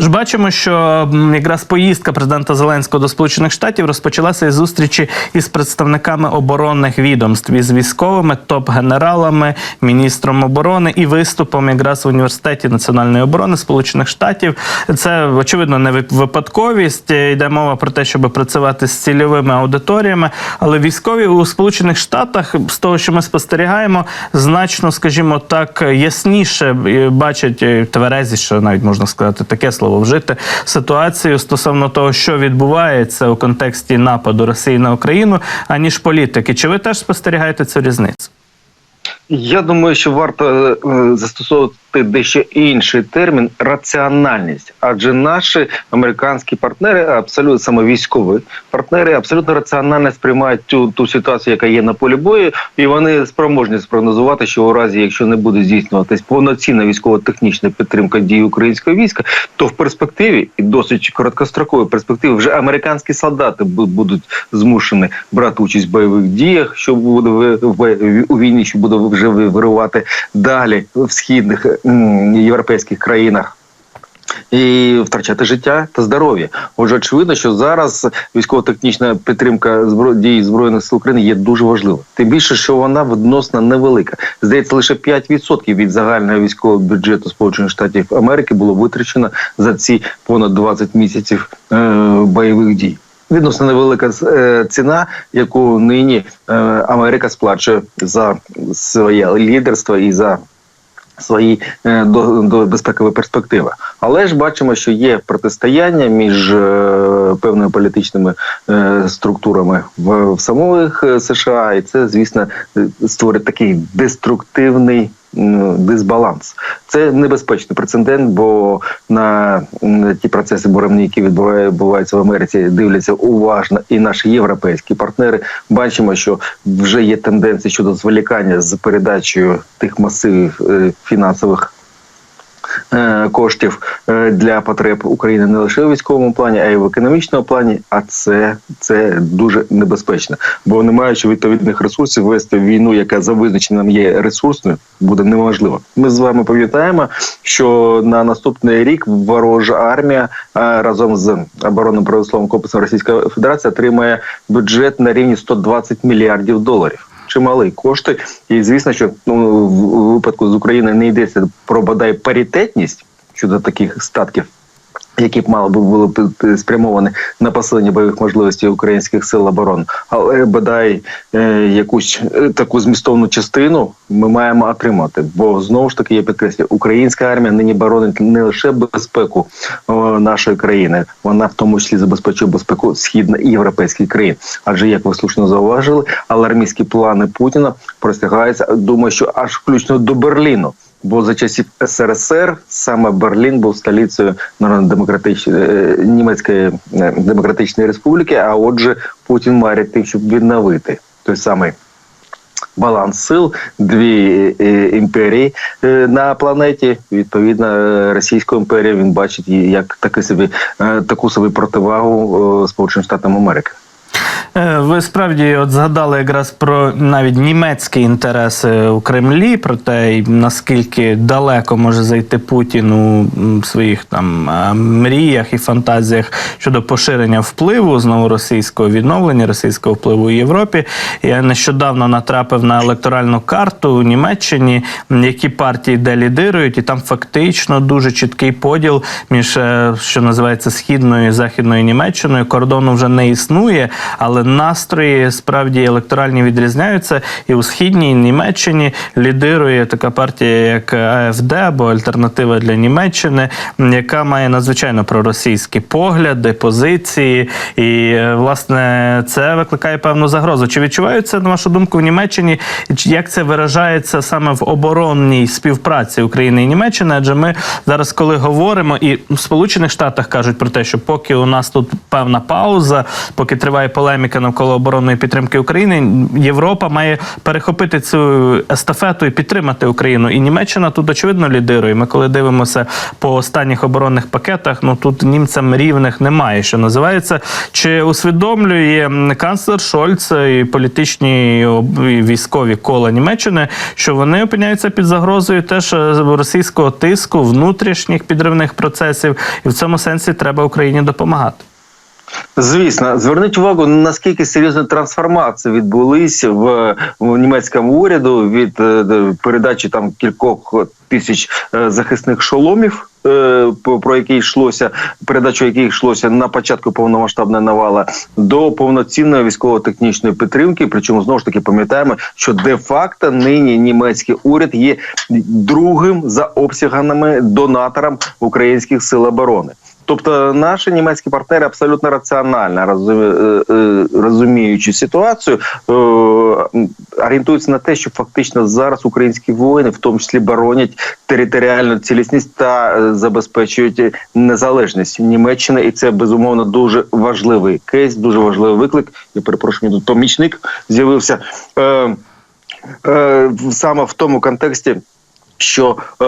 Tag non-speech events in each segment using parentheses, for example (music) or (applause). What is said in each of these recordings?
Ж бачимо, що якраз поїздка президента Зеленського до Сполучених Штатів розпочалася із зустрічі із представниками оборонних відомств, із військовими, топ-генералами, міністром оборони і виступом якраз в університеті національної оборони Сполучених Штатів. Це очевидно не вип- випадковість. Е, Йде мова про те, щоб працювати з цільовими аудиторіями. Але військові у Сполучених Штатах, з того, що ми спостерігаємо, значно, скажімо так, ясніше е, бачать е, тверезіше, навіть можна сказати, таке слово вжити ситуацію стосовно того, що відбувається у контексті нападу Росії на Україну, аніж політики. Чи ви теж спостерігаєте цю різницю? Я думаю, що варто е, застосовувати дещо інший термін раціональність, адже наші американські партнери, абсолютно саме військові партнери, абсолютно раціонально сприймають ту, ту ситуацію, яка є на полі бою, і вони спроможні спрогнозувати, що у разі, якщо не буде здійснюватись повноцінна військово-технічна підтримка дій українського війська, то в перспективі і досить короткостроковій перспективі вже американські солдати бу- будуть змушені брати участь в бойових діях, що буде в- у війні, що буде вже виривати далі в східних європейських країнах. І втрачати життя та здоров'я. Отже, очевидно, що зараз військово-технічна підтримка дій збройних сил України є дуже важлива. Тим більше, що вона відносно невелика. Здається, лише 5% від загального військового бюджету Сполучених Штатів Америки було витрачено за ці понад 20 місяців е- бойових дій. Відносно невелика е, ціна, яку нині е, Америка сплачує за своє лідерство і за свої е, до, до безпекової перспективи. Але ж бачимо, що є протистояння між е, певними політичними е, структурами в, в самих е, США, і це, звісно, е, створить такий деструктивний. М, Дисбаланс це небезпечний прецедент, бо на ті процеси буремні, які відбуваються в Америці, дивляться уважно і наші європейські партнери. Бачимо, що вже є тенденції щодо зволікання з передачею тих масивів е, фінансових. Е, Коштів е, для потреб України не лише у військовому плані, а й в економічному плані. А це, це дуже небезпечно, бо не маючи відповідних ресурсів, вести війну, яка за визначенням є ресурсною, буде неможливо. Ми з вами пам'ятаємо, що на наступний рік ворожа армія е, разом з оборонним промисловим комплексом Російської Федерації отримає бюджет на рівні 120 мільярдів доларів. Чималі кошти, і звісно, що ну в випадку з України не йдеться про бодай паритетність щодо таких статків. Які б мали б були е, спрямовані на посилення бойових можливостей українських сил оборони, але бодай е, якусь е, таку змістовну частину ми маємо отримати. Бо знову ж таки я підкреслюю, українська армія нині боронить не лише безпеку нашої країни, вона в тому числі забезпечує безпеку східно і європейських країн. Адже як ви слушно зауважили, алармійські плани Путіна простягаються. Думаю, що аж включно до Берліну. Бо за часів СРСР саме Берлін був столицею народно-демократичної е, німецької е, демократичної республіки. А отже, Путін марить тим, щоб відновити той самий. Баланс сил, дві е, імперії на планеті. Відповідно, Російську імперію він бачить як таки собі таку собі противагу Сполученим Штатам Америки. Е, Ви справді от згадали якраз про навіть німецькі інтереси у Кремлі, про те, наскільки далеко може зайти Путін у своїх там е, мріях і фантазіях щодо поширення впливу знову російського відновлення, російського впливу у Європі. Я нещодавно натрапив на електоральну карту у Німеччині, які партії де лідирують, і там фактично дуже чіткий поділ між е, що називається східною і західною Німеччиною. Кордону вже не існує, але настрої справді електоральні відрізняються. І у східній Німеччині лідирує така партія, як АФД або Альтернатива для Німеччини, яка має надзвичайно проросійські погляди, позиції, і е, власне це викликає певну загрозу. Чи відчуваються на вашу думку в Німеччині? Як це виражається саме в оборонній співпраці України і Німеччини? Адже ми зараз, коли говоримо, і в Сполучених Штатах кажуть про те, що поки у нас тут певна пауза, поки триває полеміка полеміка навколо оборонної підтримки України. Європа має перехопити цю естафету і підтримати Україну. І Німеччина тут очевидно лідирує. Ми коли дивимося по останніх оборонних пакетах, ну тут німцям рівних немає, що називається. Чи усвідомлює канцлер Шольц і політичні і військові кола Німеччини, що вони опиняються під загрозою теж е, російського тиску, внутрішніх підривних процесів, і в цьому сенсі треба Україні допомагати. Звісно, зверніть увагу, наскільки серйозні трансформації відбулись в, в німецькому уряду від е, передачі там кількох тисяч е, захисних шоломів. е, Про які йшлося передачу яких йшлося на початку повномасштабної навали до повноцінної військово-технічної підтримки. Причому знову ж таки пам'ятаємо, що де-факто нині німецький уряд є другим за обсягами донатором українських сил оборони. Тобто наші німецькі партнери абсолютно раціонально е, е, розуміючи ситуацію, е, орієнтуються на те, що фактично зараз українські воїни, в тому числі боронять територіальну цілісність та забезпечують незалежність Німеччини, і це безумовно дуже важливий кейс, дуже важливий виклик. Я перепрошую, тут помічник з'явився. Саме в тому контексті. Що е,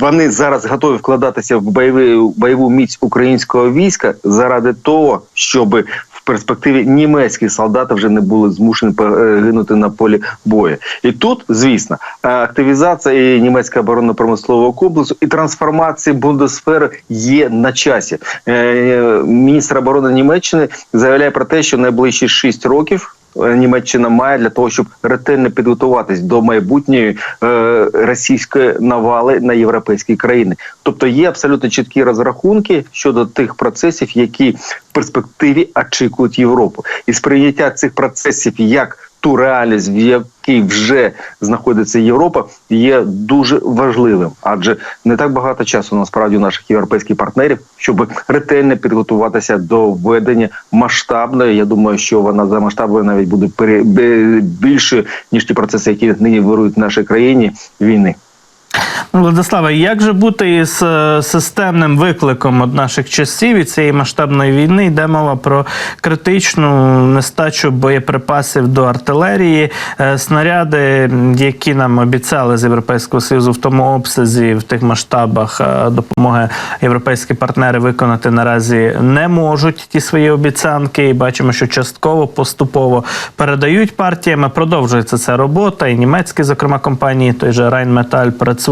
вони зараз готові вкладатися в бойові, бойову міць українського війська заради того, щоб в перспективі німецькі солдати вже не були змушені е, гинути на полі бою. І тут, звісно, е, активізація і німецького оборонно-промислового комплексу і трансформація бундесфери є на часі. Е, Міністр оборони Німеччини заявляє про те, що найближчі 6 років. Е, Німеччина має для того, щоб ретельно підготуватись до майбутньої е, російської навали на європейські країни. Тобто є абсолютно чіткі розрахунки щодо тих процесів, які в перспективі очікують Європу, і сприйняття цих процесів як ту реальність, в якій вже знаходиться Європа, є дуже важливим, адже не так багато часу насправді у наших європейських партнерів, щоб ретельно підготуватися до введення масштабної. Я думаю, що вона за масштабою навіть буде більшою ніж ті процеси, які нині вирують в нашій країні війни. Ну, Владислава, як же бути із е, системним викликом от наших часів і цієї масштабної війни? Йде мова про критичну нестачу боєприпасів до артилерії, Е, снаряди, які нам обіцяли з Європейського Союзу в тому обсязі, в тих масштабах е, допомоги європейські партнери виконати наразі не можуть ті свої обіцянки. І бачимо, що частково поступово передають партіями. Продовжується ця робота. І німецькі, зокрема, компанії, той же Rheinmetall працює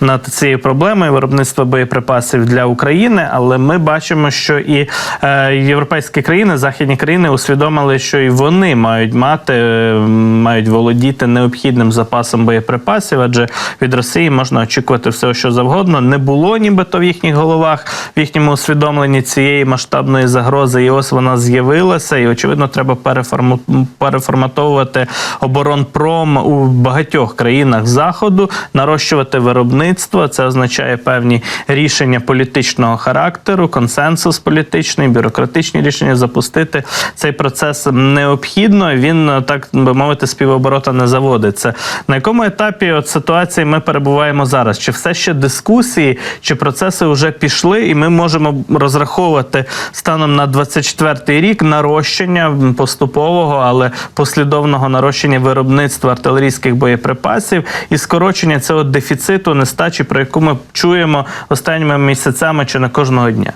над цією проблемою виробництва боєприпасів для України. Але ми бачимо, що і е, європейські країни, західні країни усвідомили, що і вони мають мати, е, мають володіти необхідним запасом боєприпасів, адже від Росії можна очікувати всього, що завгодно. Не було нібито в їхніх головах, в їхньому усвідомленні цієї масштабної загрози. І ось вона з'явилася, і очевидно, треба переформу- переформатовувати оборонпром у багатьох країнах заходу, нарощувати виробництво. Це означає певні рішення політичного характеру, консенсус політичний, бюрократичні рішення запустити цей процес необхідно. Він е, так би мовити, співоборота не заводиться. На якому етапі от ситуації ми перебуваємо зараз? Чи все ще дискусії, чи процеси вже пішли, і ми можемо розраховувати станом на 24-й рік нарощення поступового, але послідовного нарощення виробництва артилерійських боєприпасів і скорочення цього дефіциту нестачі, про яку ми чуємо останніми місяцями чи не кожного дня.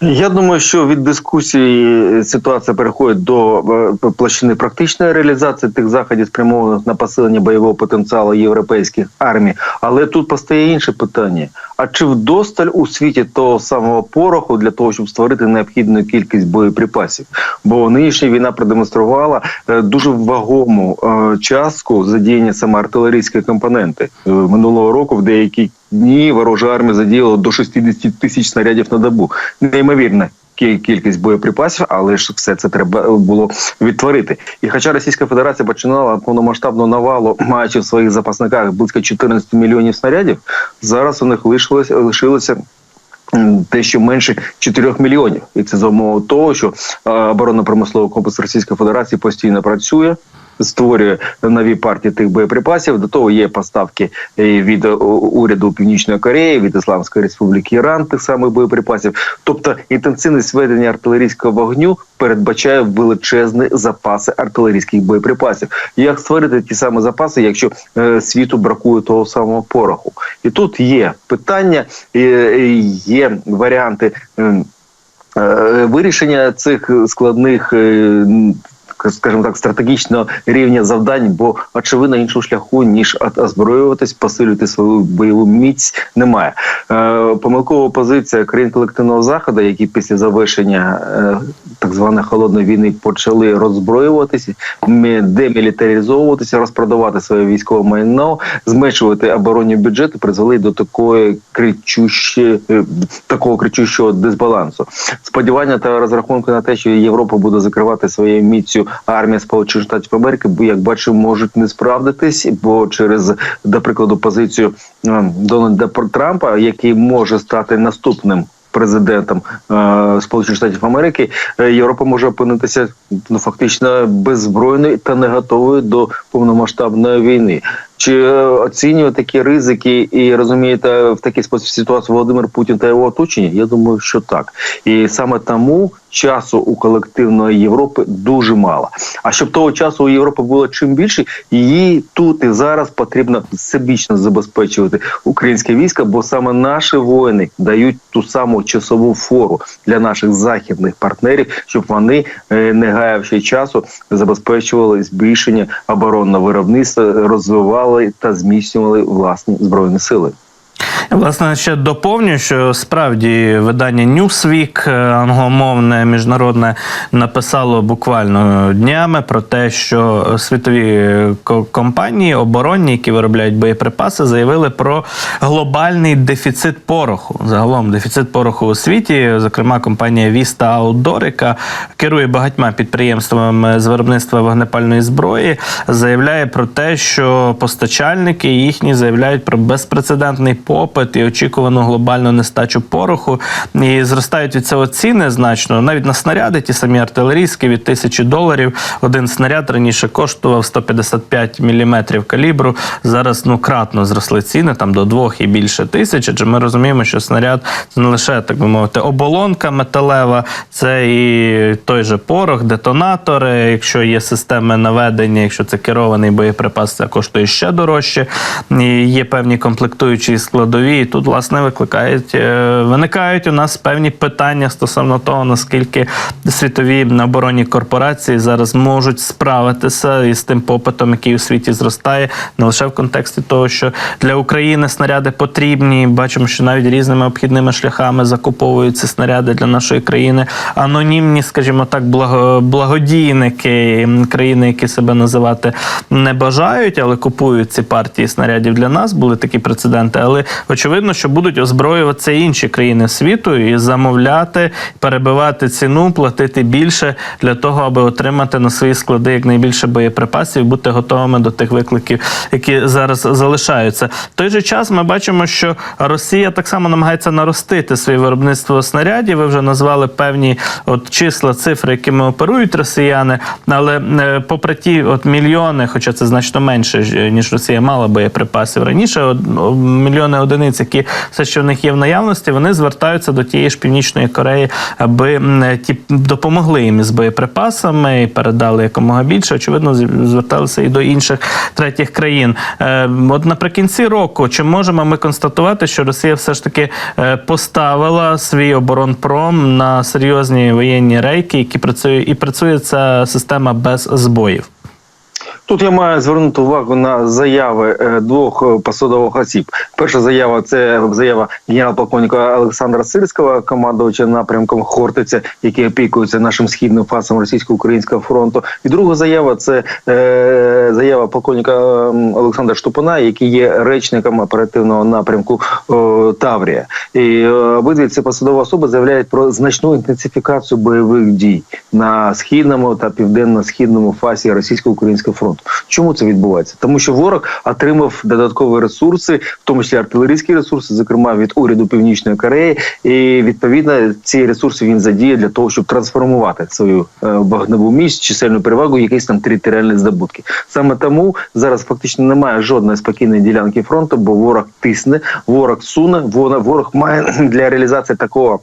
Я думаю, що від дискусії ситуація переходить до е, площини практичної реалізації тих заходів, спрямованих на посилення бойового потенціалу європейських армій. Але тут постає інше питання: а чи вдосталь у світі того самого пороху для того, щоб створити необхідну кількість боєприпасів? Бо нинішня війна продемонструвала е, дуже вагому е, частку задіяння саме артилерійської компоненти минулого року. В деякі дні ворожа армія задіяла до 60 тисяч снарядів на добу. Неймовірна кількість боєприпасів, але ж все це треба було відтворити. І хоча Російська Федерація починала повномасштабну навалу, маючи в своїх запасниках близько 14 мільйонів снарядів, зараз у них лишилося лишилося. м, Дещо менше 4 мільйонів, і це за умови того, що е, оборонно-промисловий комплекс Російської Федерації постійно працює, створює нові партії тих боєприпасів. До того є поставки е, від е, уряду Північної Кореї, від Ісламської Республіки Іран тих самих боєприпасів. Тобто інтенсивність ведення артилерійського вогню передбачає величезні запаси артилерійських боєприпасів. Як створити ті самі запаси, якщо е, світу бракує того самого пороху? І тут є питання, є варіанти. Вирішення цих складних, скажімо так, стратегічного рівня завдань, бо очевидно іншого шляху ніж озброюватись, посилювати свою бойову міць немає. Е, Помилкова позиція країн колективного заходу, які після завершення е, так званої холодної війни почали роззброюватися, демілітаризовуватися, розпродавати своє військове майно, зменшувати оборонні бюджети, призвели до такої кричущої, е, такого кричущого дисбалансу. Сподівання та розрахунки на те, що Європа буде закривати своєю міцю армія Сполучених Штатів Америки, як бачимо, можуть не справдитись, бо через, до прикладу, позицію е, Дональда Трампа, який може стати наступним. Президентом е, Сполучених Штатів Америки е, Європа може опинитися ну фактично беззбройною та не готовою до повномасштабної війни. Чи е, оцінює такі ризики і розумієте в такий спосіб ситуацію Володимир Путін та його оточення? Я думаю, що так. І саме тому часу у колективної Європи дуже мало. А щоб того часу у Європи було чим більше, її тут і зараз потрібно всебічно забезпечувати українське військо, бо саме наші воїни дають ту саму часову фору для наших західних партнерів, щоб вони, е, не гаявши часу, забезпечували збільшення оборонного виробництва, розвивали та зміцнювали власні збройні сили. Власне, ще доповню, що справді видання Newsweek, е, англомовне міжнародне, написало буквально днями про те, що світові компанії оборонні, які виробляють боєприпаси, заявили про глобальний дефіцит пороху. Загалом дефіцит пороху у світі, зокрема, компанія Vista Outdoor, яка керує багатьма підприємствами з виробництва вогнепальної зброї, заявляє про те, що постачальники їхні заявляють про безпрецедентний попит і очікувану глобальну нестачу пороху. І зростають від цього ціни значно. Навіть на снаряди, ті самі артилерійські від тисячі доларів. Один снаряд раніше коштував 155 мм калібру. Зараз ну кратно зросли ціни там до двох і більше тисяч. Адже ми розуміємо, що снаряд це не лише так би мовити оболонка металева, це і той же порох, детонатори. Якщо є системи наведення, якщо це керований боєприпас, це коштує ще дорожче. І є певні комплектуючі складові. І тут, власне, викликають, е, виникають у нас певні питання стосовно того, наскільки світові оборонні корпорації зараз можуть справитися із тим попитом, який у світі зростає, не лише в контексті того, що для України снаряди потрібні. Бачимо, що навіть різними обхідними шляхами закуповуються снаряди для нашої країни. Анонімні, скажімо так, благо, благодійники країни, які себе називати не бажають, але купують ці партії снарядів для нас. Були такі прецеденти. Але очевидно, що будуть озброюватися інші країни світу і замовляти, перебивати ціну, платити більше для того, аби отримати на свої склади якнайбільше боєприпасів, бути готовими до тих викликів, які зараз залишаються. В той же час ми бачимо, що Росія так само намагається наростити своє виробництво снарядів. Ви вже назвали певні от числа, цифри, якими оперують росіяни. Але е, попри ті от мільйони, хоча це значно менше ж, ніж Росія мала боєприпасів раніше, от, мільйони одиниць, які все, що в них є в наявності, вони звертаються до тієї ж північної Кореї, аби ті допомогли їм із боєприпасами і передали якомога більше. Очевидно, зверталися і до інших третіх країн. Е, От наприкінці року, чи можемо ми констатувати, що Росія все ж таки е, поставила свій оборонпром на серйозні воєнні рейки, які працює і працює ця система без збоїв? Тут я маю звернути увагу на заяви е, двох е, посадових осіб. Перша заява це заява генерал-полковника Олександра Сирського, командувача напрямком Хортиця, який опікується нашим східним фасом російсько-українського фронту. І друга заява це е, заява полковника ем, Олександра Штупана, який є речником оперативного напрямку Таврія. І обидві ці посадові особи заявляють про значну інтенсифікацію бойових дій на східному та південно-східному фасі російсько-українського фронту. Фронту. Чому це відбувається? Тому що ворог отримав додаткові ресурси, в тому числі артилерійські ресурси, зокрема від уряду Північної Кореї, і відповідно ці ресурси він задіє для того, щоб трансформувати свою е, вогневу міць, чисельну перевагу, якісь там територіальні здобутки. Саме тому зараз фактично немає жодної спокійної ділянки фронту, бо ворог тисне, ворог суне, ворог ворог має (clears throat) для реалізації такого.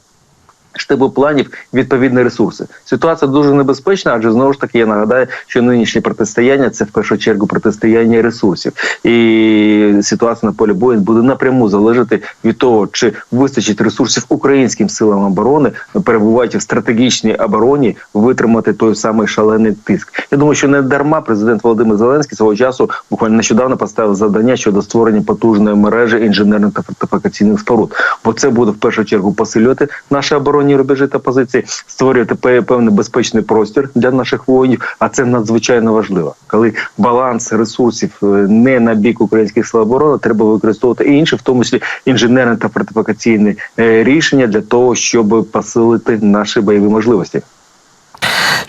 Штабу планів відповідні ресурси. Ситуація дуже небезпечна, адже знову ж таки я нагадаю, що нинішнє протистояння це в першу чергу протистояння ресурсів, і ситуація на полі бою буде напряму залежати від того, чи вистачить ресурсів українським силам оборони, перебуваючи в стратегічній обороні, витримати той самий шалений тиск. Я думаю, що не дарма президент Володимир Зеленський свого часу буквально нещодавно поставив завдання щодо створення потужної мережі інженерних та фортифікаційних споруд, бо це буде в першу чергу посилювати наші оборонні рубежі та позиції, створювати пе- певний безпечний простір для наших воїнів. А це надзвичайно важливо, коли баланс ресурсів е, не на бік українських сил оборони, треба використовувати і інші, в тому числі інженерні та фортифікаційні е, рішення для того, щоб посилити наші бойові можливості.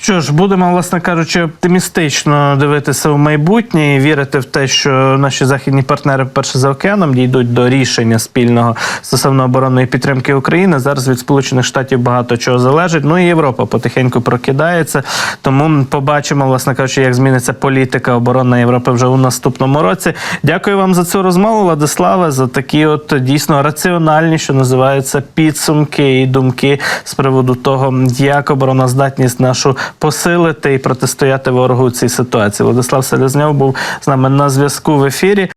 Що ж, будемо, власне кажучи, оптимістично дивитися в майбутнє і вірити в те, що наші західні партнери, перше за океаном, дійдуть до рішення спільного стосовно оборонної підтримки України. Зараз від Сполучених Штатів багато чого залежить. Ну і Європа потихеньку прокидається. Тому побачимо, власне кажучи, як зміниться політика оборонна Європи вже у наступному році. Дякую вам за цю розмову, Владиславе, за такі от дійсно раціональні, що називаються підсумки і думки з приводу того, як обороноздатність нашу посилити і протистояти ворогу у цій ситуації. Владислав Селезньов був з нами на зв'язку в ефірі.